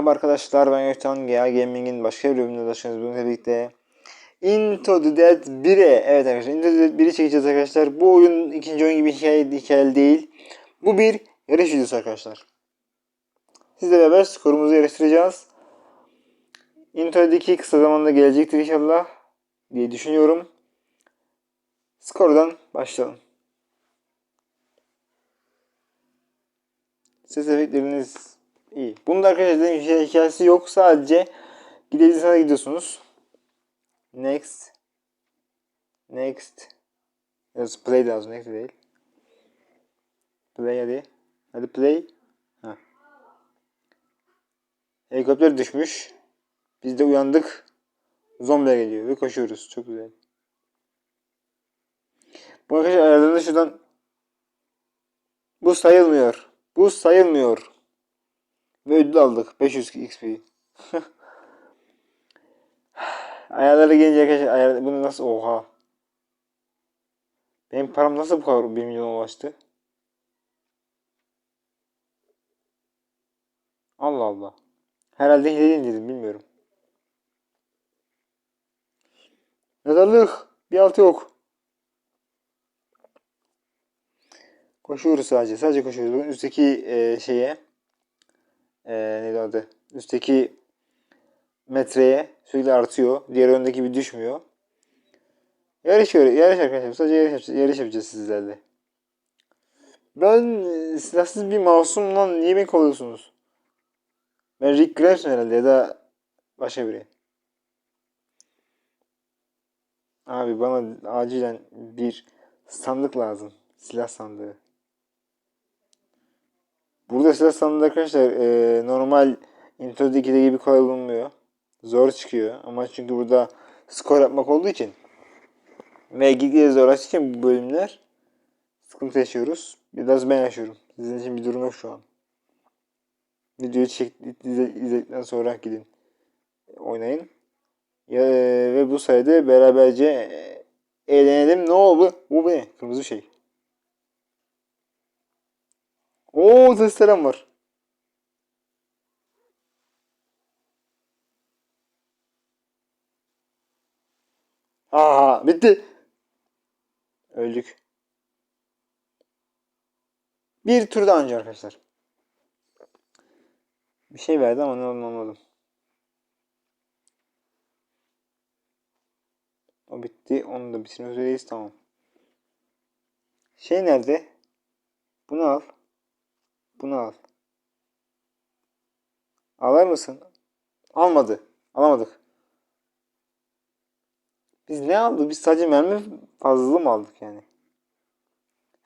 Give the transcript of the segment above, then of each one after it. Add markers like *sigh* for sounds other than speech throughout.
Merhaba arkadaşlar ben Gökhan. GA Gaming'in başka bir bölümünde başlıyoruz bugün birlikte Into the Dead 1'e Evet arkadaşlar Into the Dead 1'i çekeceğiz arkadaşlar. Bu oyun ikinci oyun gibi hikaye, hikayeli değil. Bu bir yarış videosu arkadaşlar. Sizle beraber skorumuzu yarıştıracağız. Into the 2 kısa zamanda gelecektir inşallah diye düşünüyorum. Skordan başlayalım. Ses efektleriniz iyi. Bunda arkadaşlar dediğim hikayesi yok. Sadece sana gidiyorsunuz. Next. Next. Yalnız play lazım. Next değil. Play hadi. Hadi play. Heh. Helikopter düşmüş. Biz de uyandık. Zombiler geliyor ve koşuyoruz. Çok güzel. Bu arkadaşlar ayarlarında şuradan bu sayılmıyor. Bu sayılmıyor. Ve ödül aldık. 500 XP. *laughs* Ayarlara gelince arkadaşlar ayar, bunu nasıl oha. Benim param nasıl bu kadar 1 milyona ulaştı? Allah Allah. Herhalde hile indirdim bilmiyorum. Mezarlık. Bir altı yok. Koşuyoruz sadece. Sadece koşuyoruz. Bugün üstteki e, şeye e, neydi adı? Üstteki metreye sürekli artıyor. Diğer öndeki bir düşmüyor. Yarış yarış arkadaşlar. Sadece yarış yapacağız, yarış yapacağız sizlerle. Ben e, silahsız bir masumla niye beni kovalıyorsunuz? Ben Rick Grimes herhalde ya da başka biri. Abi bana acilen bir sandık lazım. Silah sandığı. Burada silah sandığı arkadaşlar e, normal Into 2'de gibi kolay bulunmuyor. Zor çıkıyor ama çünkü burada skor yapmak olduğu için ve gitgide zorlaştığı için bu bölümler sıkıntı yaşıyoruz. Biraz ben yaşıyorum. Sizin için bir durum yok şu an. Videoyu çek, izledikten sonra gidin oynayın. Ya, ve bu sayede beraberce e, eğlenelim. Ne oldu? Bu ne? Kırmızı şey. Oo testerim var. Aha bitti. Öldük. Bir tur daha önce arkadaşlar. Bir şey verdi ama ne anlamadım. O bitti. Onu da bitirmek üzereyiz. Tamam. Şey nerede? Bunu al. Bunu al. Alır mısın? Almadı. Alamadık. Biz ne aldık? Biz sadece mermi fazlalığı mı aldık yani?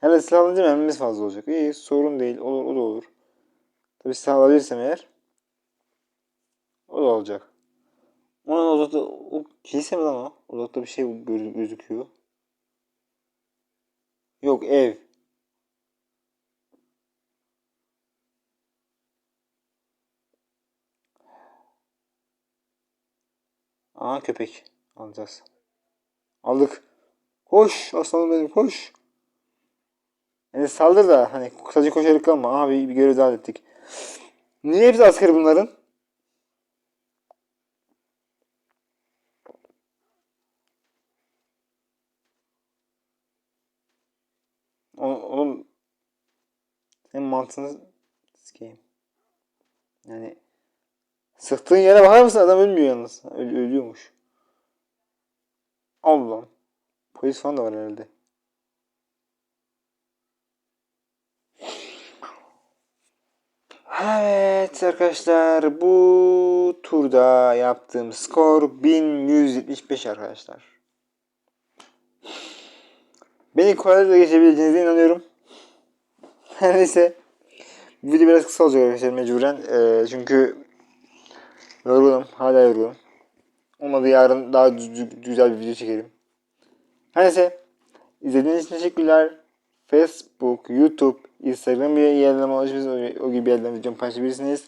Hele silah alınca mermimiz fazla olacak. İyi sorun değil. Olur o da olur. Tabi silah alabilirsem eğer o da olacak. Onun odakta o kilise mi lan o? Odakta bir şey gözüküyor. Yok ev. Aa köpek alacağız. Aldık. Koş aslanım benim koş. Yani saldır da hani sadece koşarak kalma. Abi bir görev daha ettik. Niye hepsi asker bunların? Oğlum senin mantığını sikeyim. Yani Sıktığın yere bakar mısın? Adam ölmüyor yalnız. Öl ölüyormuş. Allah'ım. Polis falan da var herhalde. Evet arkadaşlar bu turda yaptığım skor 1175 arkadaşlar. Beni kolaylıkla geçebileceğinize inanıyorum. *laughs* Her neyse. Video biraz kısa olacak arkadaşlar mecburen. Ee, çünkü Yorgunum. Hala yorgunum. Olmadı yarın daha güzel bir video çekelim. Her neyse. İzlediğiniz için teşekkürler. Facebook, YouTube, Instagram bir yerleme alışmışsınız. O gibi yerleme videomu paylaşabilirsiniz.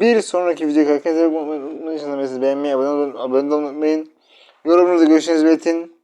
Bir sonraki video kalkarken beğenmeyi, abone olmayı, abone olmayı unutmayın. Yorumunuzu görüşünüzü belirtin.